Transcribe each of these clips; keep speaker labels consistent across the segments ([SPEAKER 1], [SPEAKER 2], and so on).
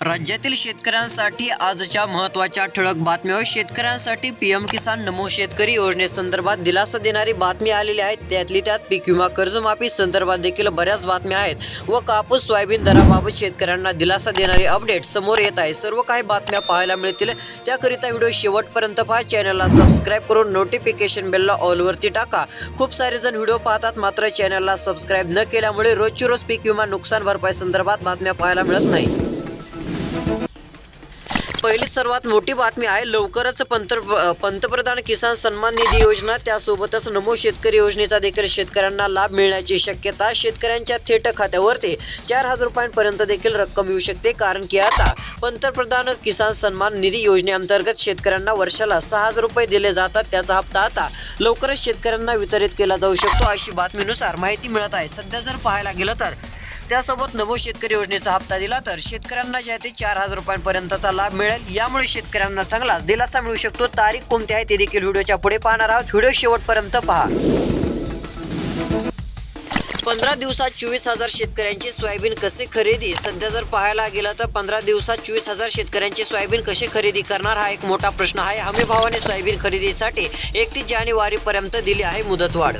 [SPEAKER 1] राज्यातील शेतकऱ्यांसाठी आजच्या महत्त्वाच्या ठळक बातम्या शेतकऱ्यांसाठी पीएम किसान नमो शेतकरी योजनेसंदर्भात दिलासा देणारी बातमी आलेली आहे त्यातली त्यात पीक विमा कर्जमाफी संदर्भात देखील बऱ्याच बातम्या आहेत व कापूस सोयाबीन दराबाबत शेतकऱ्यांना दिलासा देणारी अपडेट समोर येत आहे. सर्व काही बातम्या पाहायला मिळतील. त्याकरिता व्हिडिओ शेवटपर्यंत पहा. चॅनलला सबस्क्राईब करून नोटिफिकेशन बेलला ऑलवरती टाका. खूप सारे जण व्हिडिओ पाहतात मात्र चॅनलला सबस्क्राईब न केल्यामुळे रोजची रोज पीक विमा नुकसान भरपाई संदर्भात बातम्या पाहायला मिळत नाही. पहिली सर्वात मोठी बातमी आहे लवकरच पंतप्र पंतप्रधान किसान सन्मान निधी योजना त्यासोबतच नमो शेतकरी योजनेचा देखील शेतकऱ्यांना लाभ मिळण्याची शक्यता शेतकऱ्यांच्या थेट खात्यावरती चार हजार रुपयांपर्यंत देखील रक्कम येऊ शकते कारण की आता पंतप्रधान किसान सन्मान निधी योजनेअंतर्गत शेतकऱ्यांना वर्षाला सहा हजार रुपये दिले जातात त्याचा हप्ता आता लवकरच शेतकऱ्यांना वितरित केला जाऊ शकतो अशी बातमीनुसार माहिती मिळत आहे. सध्या जर पाहायला गेलं तर त्यासोबत नमो शेतकरी योजनेचा हप्ता दिला तर शेतकऱ्यांना जे आहे ते चार हजार रुपयांपर्यंतचा लाभ मिळेल यामुळे शेतकऱ्यांना चांगला दिलासा मिळू शकतो. तारीख कोणती आहे ते देखील व्हिडिओच्या पुढे पाहणार आहोत. व्हिडिओ शेवटपर्यंत पहा. पंधरा दिवसात चोवीस हजार शेतकऱ्यांचे सोयाबीन कसे खरेदी? सध्या जर पाहायला गेलं तर पंधरा दिवसात चोवीस हजार शेतकऱ्यांचे सोयाबीन कसे खरेदी करणार? हा एक मोठा प्रश्न आहे. हमी भावाने सोयाबीन खरेदीसाठी एकतीस जानेवारीपर्यंत दिली आहे मुदतवाढ.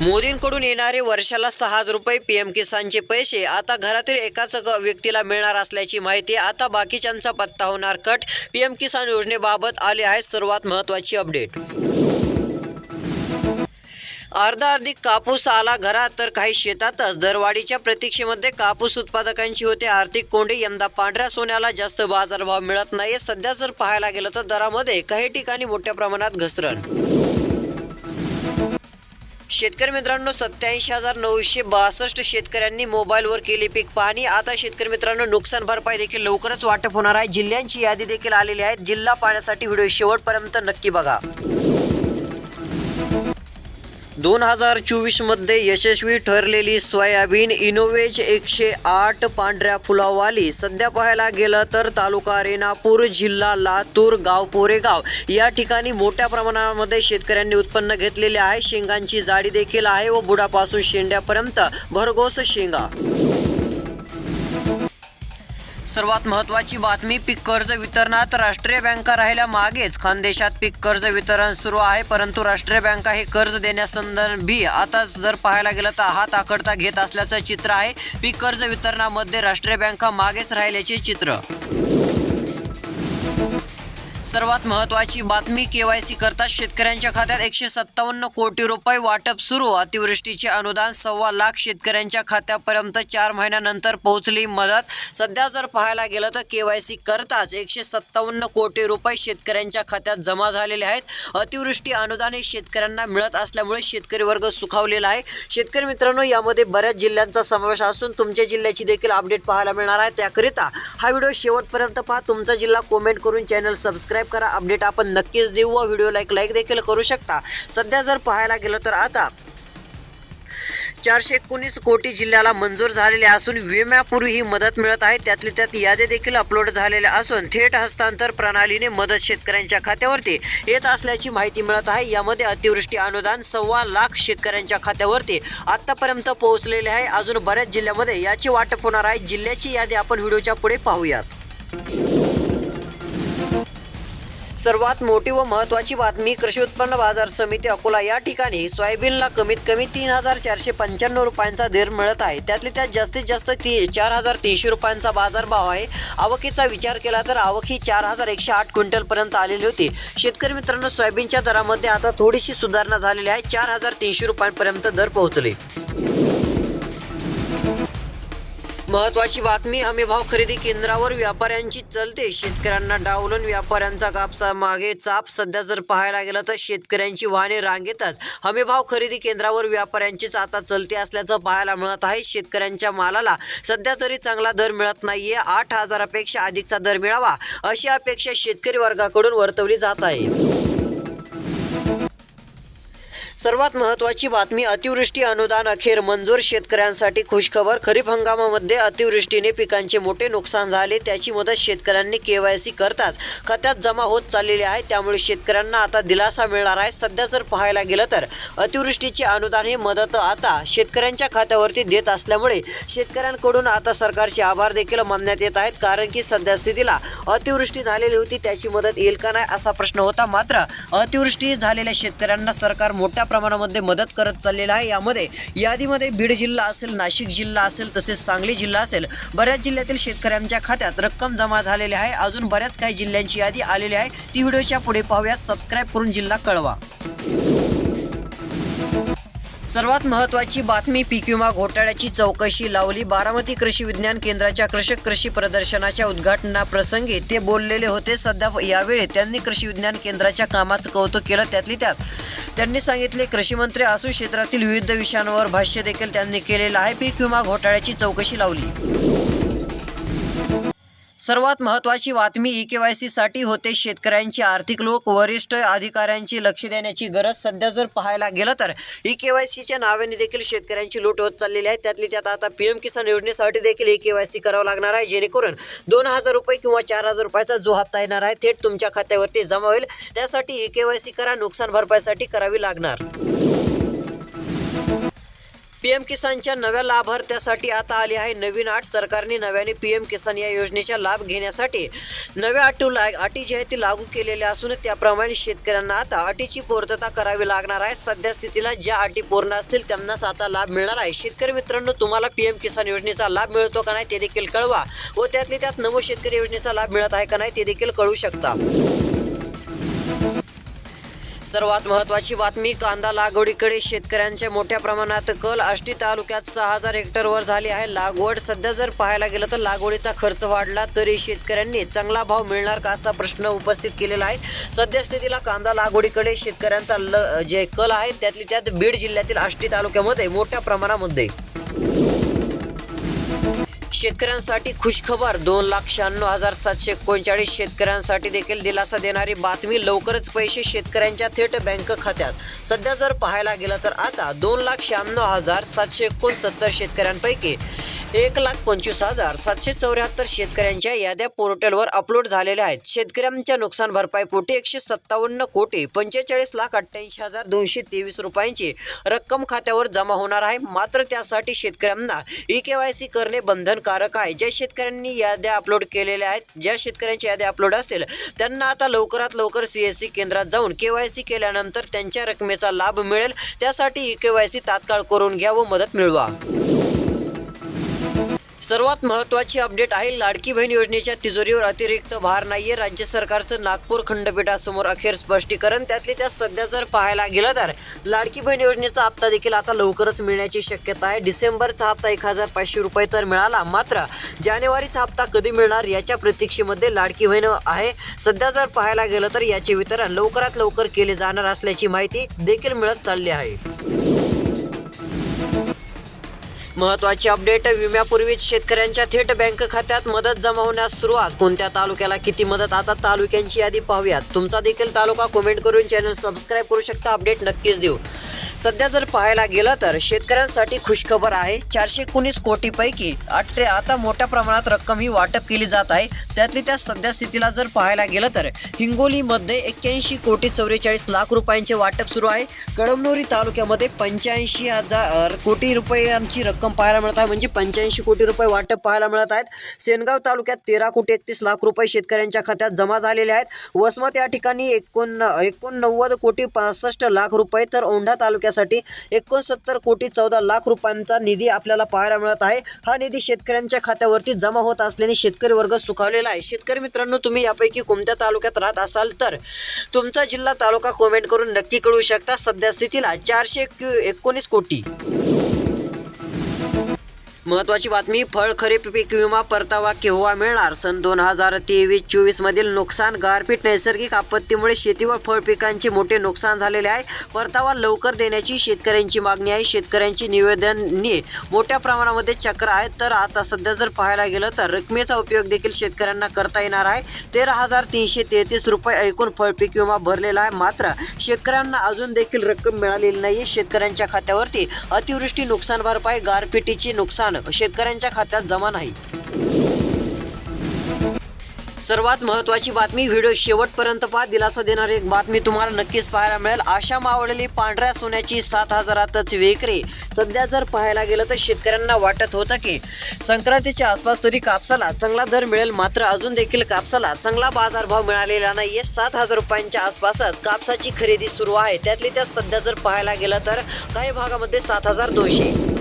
[SPEAKER 1] मोदींकडून येणारे वर्षाला सहा हजार रुपये पीएम किसानचे पैसे आता घरातील एकाच ग- व्यक्तीला मिळणार असल्याची माहिती आता बाकीच्यांचा पत्ता होणार कट. पीएम किसान योजनेबाबत आले आहे सर्वात महत्त्वाची अपडेट. अर्धा अर्धी कापूस आला घरात तर काही शेतातच. दरवाढीच्या प्रतीक्षेमध्ये कापूस उत्पादकांची होते आर्थिक कोंडी. यंदा पांढऱ्या सोन्याला जास्त बाजारभाव मिळत नाही सध्या जर पाहायला गेलं तर दरामध्ये काही ठिकाणी मोठ्या प्रमाणात घसरण. शेतकरी मित्रांनो सत्याऐंशी हजार नऊशे बासष्ट शेतकऱ्यांनी मोबाईलवर केली पीक पाहणी आता शेतकरी मित्रांनो नुकसान भरपाई देखील लवकरच वाटप होणार आहे. जिल्ह्यांची यादी देखील आलेली आहे. जिल्हा पाहण्यासाठी व्हिडिओ शेवटपर्यंत नक्की बघा. दोन हजार चोवीसमध्ये यशस्वी ठरलेली सोयाबीन इनोवेज एकशे आठ पांढऱ्या फुलावाली सध्या पाहायला गेलं तर तालुका रेणापूर जिल्हा लातूर गाव पोरेगाव या ठिकाणी मोठ्या प्रमाणामध्ये शेतकऱ्यांनी उत्पन्न घेतलेले आहे. शेंगांची जाडी देखील आहे व बुडापासून शेंड्यापर्यंत भरघोस शेंगा. सर्वात महत्त्वाची बातमी पीक कर्ज वितरणात राष्ट्रीय बँका राहिल्या मागेच. खानदेशात पीक कर्ज वितरण सुरू आहे परंतु राष्ट्रीय बँका हे कर्ज देण्यासंदर्भी आता जर पाहायला गेलं तर हात आखडता घेत असल्याचं चित्र आहे. पीक कर्ज वितरणामध्ये राष्ट्रीय बँका मागेच राहिल्याचे चित्र. सर्वात महत्त्वाची बातमी केवायसी करता शेतकऱ्यांच्या खात्यात एकशे सत्तावन्न कोटी रुपये वाटप सुरू. अतिवृष्टीचे अनुदान सव्वा लाख शेतकऱ्यांच्या खात्यापर्यंत चार महिन्यानंतर पोहोचली मदत. सध्या जर पाहायला गेलं तर केवायसी करताच एकशे सत्तावन्न कोटी रुपये शेतकऱ्यांच्या खात्यात जमा झालेले आहेत. अतिवृष्टी अनुदान हे शेतकऱ्यांना मिळत असल्यामुळे शेतकरी वर्ग सुखावलेला आहे. शेतकरी मित्रांनो यामध्ये बऱ्याच जिल्ह्यांचा समावेश असून तुमच्या जिल्ह्याची देखील अपडेट पाहायला मिळणार आहे. त्याकरिता हा व्हिडिओ शेवटपर्यंत पहा. तुमचा जिल्हा कमेंट करून चॅनल सबस्क्राईब करा. अपडेट आपण नक्कीच देऊ व व्हिडिओला एक लाईक देखील करू शकता. सध्या जर पाहायला गेलं तर आता चारशे एकोणीस कोटी जिल्ह्याला मंजूर झालेले असून विम्यापूर्वी ही मदत मिळत आहे. त्यातली त्यात यादी देखील अपलोड झालेल्या असून थेट हस्तांतर प्रणालीने मदत शेतकऱ्यांच्या खात्यावरती येत असल्याची माहिती मिळत आहे. यामध्ये अतिवृष्टी अनुदान सव्वा लाख शेतकऱ्यांच्या खात्यावरती आतापर्यंत पोहोचलेले आहे. अजून बऱ्याच जिल्ह्यामध्ये याची वाटप होणार आहे. जिल्ह्याची यादी आपण व्हिडिओच्या पुढे पाहूयात. सर्वात मोठी व महत्त्वाची बातमी कृषी उत्पन्न बाजार समिती अकोला या ठिकाणी सोयाबीनला कमीत कमी तीन हजार चारशे पंच्याण्णव रुपयांचा दर मिळत आहे. त्यातले त्यात जास्तीत जास्त ती चार हजार तीनशे रुपयांचा बाजारभाव आहे. आवकीचा विचार केला तर आवक ही चार हजार एकशे आठ क्विंटलपर्यंत आलेली होती. शेतकरी मित्रांनो सोयाबीनच्या दरामध्ये आता थोडीशी सुधारणा झालेली आहे. चार हजार तीनशे रुपयांपर्यंत दर पोहोचले. महत्वाची बातमी हमी भाव खरेदी केंद्रावर व्यापाऱ्यांची चलते. शेतकऱ्यांना डावलून व्यापाऱ्यांचा कापसा मागे चाप. सध्या जर पाहायला गेलं तर शेतकऱ्यांची वाहने रांगेतच. हमी भाव खरेदी केंद्रावर व्यापाऱ्यांचीच आता चलते असल्याचं पाहायला मिळत आहे. शेतकऱ्यांच्या मालाला सध्या तरी चांगला दर मिळत नाहीये. आठ हजारापेक्षा अधिकचा दर मिळावा अशी अपेक्षा शेतकरी वर्गाकडून वर्तवली जात आहे. सर्वात महत्त्वाची बातमी अतिवृष्टी अनुदान अखेर मंजूर शेतकऱ्यांसाठी खुशखबर. खरीप हंगामामध्ये अतिवृष्टीने पिकांचे मोठे नुकसान झाले त्याची मदत शेतकऱ्यांनी केवायसी करताच खात्यात जमा होत चाललेली आहे. त्यामुळे शेतकऱ्यांना आता दिलासा मिळणार आहे. सध्या जर पाहायला गेलं तर अतिवृष्टीचे अनुदान हे मदत आता शेतकऱ्यांच्या खात्यावरती देत असल्यामुळे शेतकऱ्यांकडून आता सरकारचे आभार देखील मानण्यात येत आहेत. कारण की सध्या स्थितीला अतिवृष्टी झालेली होती त्याची मदत येईल का नाही असा प्रश्न होता. मात्र अतिवृष्टी झालेल्या शेतकऱ्यांना सरकार मोठ्या प्रमाणामध्ये मदत करत चाललेला आहे. यामध्ये यादीमध्ये बीड जिल्हा असेल नाशिक जिल्हा असेल तसेच सांगली जिल्हा असेल बऱ्याच जिल्ह्यातील शेतकऱ्यांच्या खात्यात रक्कम जमा झालेली आहे. अजून बऱ्याच काही जिल्ह्यांची यादी आलेली आहे. ती व्हिडिओच्या पुढे पाहूयात. सबस्क्राईब करून जिल्हा कळवा. सर्वात महत्त्वाची बातमी पीक विमा घोटाळ्याची चौकशी लावली. बारामती कृषी विज्ञान केंद्राच्या कृषक कृषी प्रदर्शनाच्या उद्घाटनाप्रसंगी ते बोललेले होते. सध्या यावेळी त्यांनी कृषी विज्ञान केंद्राच्या कामाचं कौतुक केलं त्यातली त्यात. त्यांनी सांगितले कृषी मंत्री असून क्षेत्रातील विविध विषयांवर भाष्य देखील त्यांनी केलेलं आहे. पीक विमा घोटाळ्याची चौकशी लावली. सर्वात महत्त्वाची बातमी ई के वाय सीसाठी होते शेतकऱ्यांचे आर्थिक लोक वरिष्ठ अधिकाऱ्यांची लक्ष देण्याची गरज सध्या जर पाहायला गेलं तर ई के वाय सीच्या नावाने देखील शेतकऱ्यांची लूट होत चाललेली आहे. त्यातली त्यात आता पी एम किसान योजनेसाठी देखील ई के वाय सी करावं लागणार आहे. जेणेकरून दोन हजार रुपये किंवा चार हजार रुपयाचा जो हप्ता येणार आहे थेट तुमच्या खात्यावरती जमा होईल. त्यासाठी ई के वाय सी करा नुकसान भरपाईसाठी करावी लागणार. पीएम किसानच्या नव्या लाभार्थ्यासाठी आता आली आहे नवीन आठ. सरकारने नव्याने पीएम किसान या योजनेचा लाभ घेण्यासाठी नव्या अटी ला अटी जी आहे ती लागू केलेल्या असून त्याप्रमाणे शेतकऱ्यांना आता अटीची पूर्तता करावी लागणार आहे. सध्या स्थितीला ज्या अटी पूर्ण असतील त्यांनाच आता लाभ मिळणार आहे. शेतकरी मित्रांनो तुम्हाला पीएम किसान योजनेचा लाभ मिळतो का नाही ते देखील कळवा व त्यातले त्यात नवो शेतकरी योजनेचा लाभ मिळत आहे का नाही ते देखील कळू शकता. सर्वात महत्त्वाची बातमी कांदा लागवडीकडे शेतकऱ्यांच्या मोठ्या प्रमाणात कल. आष्टी तालुक्यात सहा हजार हेक्टरवर झाली आहे लागवड. सध्या जर पाहायला गेलं तर लागवडीचा खर्च वाढला तरी शेतकऱ्यांनी चांगला भाव मिळणार का असा प्रश्न उपस्थित केलेला आहे. सद्यस्थितीला कांदा लागवडीकडे शेतकऱ्यांचा ल जे कल आहे त्यातली त्यात बीड जिल्ह्यातील आष्टी तालुक्यामध्ये मोठ्या प्रमाणामध्ये शेतकऱ्यांसाठी खुशखबर. दोन लाख शहाण्णव हजार सातशे एकोणचाळीस शेतकऱ्यांसाठी देखील दिलासा देणारी बातमी लवकरच पैसे शेतकऱ्यांच्या थेट बँक खात्यात. सध्या जर पाहायला गेलं तर आता दोन लाख शहाण्णव हजार सातशे एकोणसत्तर शेतकऱ्यांपैकी एक लाख पंचवीस हजार सातशे चौऱ्याहत्तर शेतकऱ्यांच्या याद्या पोर्टलवर अपलोड झालेल्या आहेत. शेतकऱ्यांच्या नुकसान भरपाईपोटी एकशे सत्तावन्न कोटी पंचेचाळीस लाख अठ्ठ्याऐंशी हजार दोनशे तेवीस रुपयांची रक्कम खात्यावर जमा होणार आहे. मात्र त्यासाठी शेतकऱ्यांना ई के वाय सी करणे बंधनकारक आहे. ज्या शेतकऱ्यांनी याद्या अपलोड केलेल्या आहेत ज्या शेतकऱ्यांच्या याद्या अपलोड असतील त्यांना आता लवकरात लवकर सी एस सी केंद्रात जाऊन के वाय सी केल्यानंतर त्यांच्या रकमेचा लाभ मिळेल. त्यासाठी ई के वाय सी तात्काळ करून घ्या व मदत मिळवा. सर्वात महत्त्वाची अपडेट आहे लाडकी बहीण योजनेच्या तिजोरीवर अतिरिक्त भार नाहीये. राज्य सरकारचं नागपूर खंडपीठासमोर अखेर स्पष्टीकरण त्यातले त्या सध्या जर पाहायला गेलं तर लाडकी बहीण योजनेचा हप्ता देखील आता लवकरच मिळण्याची शक्यता आहे. डिसेंबरचा हप्ता एक हजार पाचशे रुपये तर मिळाला मात्र जानेवारीचा हप्ता कधी मिळणार याच्या प्रतीक्षेमध्ये लाडकी बहीण आहे. सध्या जर पाहायला गेलं तर याचे वितरण लवकरात लवकर केले जाणार असल्याची माहिती देखील मिळत चालली आहे. महत्त्वाची अपडेट विम्यापूर्वीच शेतकऱ्यांच्या थेट बँक खात्यात मदत जमा होण्यास सुरुवात. कोणत्या तालुक्याला किती मदत? आता तालुक्यांची यादी पाहूयात. तुमचा देखील तालुका कमेंट करून चॅनल सबस्क्राईब करू शकता. अपडेट नक्कीच देऊ. सध्या जर पाहायला गेलं तर शेतकऱ्यांसाठी खुशखबर आहे. चारशे एकोणीस कोटीपैकी अठ्ठे आता मोठ्या प्रमाणात रक्कम ही वाटप केली जात आहे. त्यातली त्या सध्या स्थितीला जर पाहायला गेलं तर हिंगोलीमध्ये एक्क्याऐंशी कोटी चौवेचाळीस लाख रुपयांचे वाटप सुरू आहे. कळमनुरी तालुक्यामध्ये पंच्याऐंशी हजार कोटी रुपयांची रक्कम पाहायला मिळत आहे. म्हणजे पंच्याऐंशी कोटी रुपये वाटप पाहायला मिळत आहेत. सेनगाव तालुक्यात तेरा कोटी एकतीस लाख रुपये शेतकऱ्यांच्या खात्यात जमा झालेले आहेत. वसमत या ठिकाणी एकोण एकोणनव्वद कोटी पासष्ट लाख रुपये तर औंढा तालुक्यात तालुक्यासाठी एकोणसत्तर कोटी चौदा लाख रुपयांचा निधी आपल्याला पाहायला मिळत आहे. हा निधी शेतकऱ्यांच्या खात्यावरती जमा होत असल्याने शेतकरी वर्ग सुखावलेला आहे. शेतकरी मित्रांनो तुम्ही यापैकी कोणत्या तालुक्यात राहत असाल तर तुमचा जिल्हा तालुका कमेंट करून नक्की कळू शकता. सध्या स्थितीला चारशे एकोणीस कोटी. महत्वाची बातमी फळ खरीप पीक विमा परतावा केव्हा मिळणार? सन दोन हजार तेवीस चोवीस मधील नुकसान गारपीट नैसर्गिक आपत्तीमुळे शेती व फळ पिकांचे मोठे नुकसान झालेले आहे. परतावा लवकर देण्याची शेतकऱ्यांची मागणी आहे. शेतकऱ्यांची निवेदननी मोठ्या प्रमाणामध्ये चक्र आहेत तर आता सध्या जर पाहायला गेलं तर रकमेचा उपयोग देखील शेतकऱ्यांना करता येणार आहे. तेरा हजार तीनशे तेहतीस रुपये ऐकून फळ पीक विमा भरलेला आहे. मात्र शेतकऱ्यांना अजून देखील रक्कम मिळालेली नाही शेतकऱ्यांच्या खात्यावरती अतिवृष्टी नुकसान भरपाई गारपिटीची नुकसान शेतकऱ्यांच्या खात्यात जमा नाही. सर्वात महत्त्वाची बातमी व्हिडिओ शेवटपर्यंत पहा. दिलासा देणारी एक बातमी तुम्हाला नक्कीच पाहायला मिळेल. अशा मावळलेली पांढऱ्या सोन्याची सात हजारातच विक्री. सध्या जर पाहायला गेलं तर शेतकऱ्यांना वाटत होतं की संक्रांतीच्या आसपास तरी कापसाला चांगला दर मिळेल. मात्र अजून देखील कापसाला चांगला बाजारभाव मिळालेला नाहीये. सात हजार रुपयांच्या आसपासच कापसाची खरेदी सुरू आहे. त्यातली त्यात सध्या जर पाहायला गेलं तर काही भागामध्ये सात हजार दोनशे.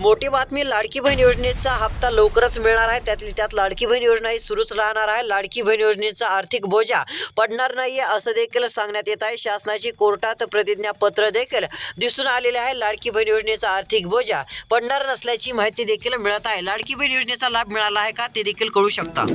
[SPEAKER 1] मोठी बातमी लाडकी बहीण योजनेचा हप्ता लवकरच मिळणार आहे. त्यातली त्यात लाडकी बहीण योजना ही सुरूच राहणार आहे. लाडकी बहीण योजनेचा आर्थिक बोजा पडणार नाहीये असं देखील सांगण्यात येत आहे. शासनाची कोर्टात प्रतिज्ञापत्र देखील दिसून आलेले आहे. लाडकी बहीण योजनेचा आर्थिक बोजा पडणार नसल्याची माहिती देखील मिळत आहे. लाडकी बहीण योजनेचा लाभ मिळाला आहे का ते देखील कळू शकता.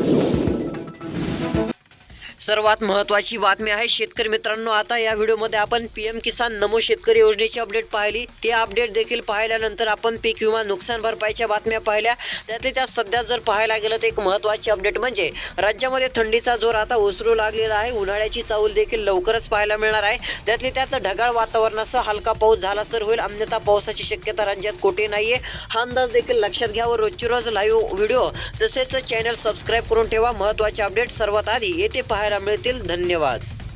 [SPEAKER 1] सर्वात महत्त्वाची बातमी आहे शेतकरी मित्रांनो आता या व्हिडिओमध्ये आपण पी एम किसान नमो शेतकरी योजनेची अपडेट पाहिली. ते अपडेट देखील पाहिल्यानंतर आपण पीक विमा नुकसान भरपाईच्या बातम्या पाहिल्या. त्यातले त्यात सध्या जर पाहायला गेलं तर एक महत्त्वाची अपडेट म्हणजे राज्यामध्ये थंडीचा जोर आता ओसरू लागलेला आहे. उन्हाळ्याची चाऊल देखील लवकरच पाहायला मिळणार आहे. त्यातले त्यात ढगाळ वातावरणासह हलका पाऊस झाला सर होईल. अन्यथा पावसाची शक्यता राज्यात कोठे नाहीये. हा अंदाज देखील लक्षात घ्या व रोजची रोज लाईव्ह व्हिडिओ तसेच चॅनल सबस्क्राईब करून ठेवा. महत्त्वाचे अपडेट सर्वात आधी येथे पाहायला मिळतील. धन्यवाद.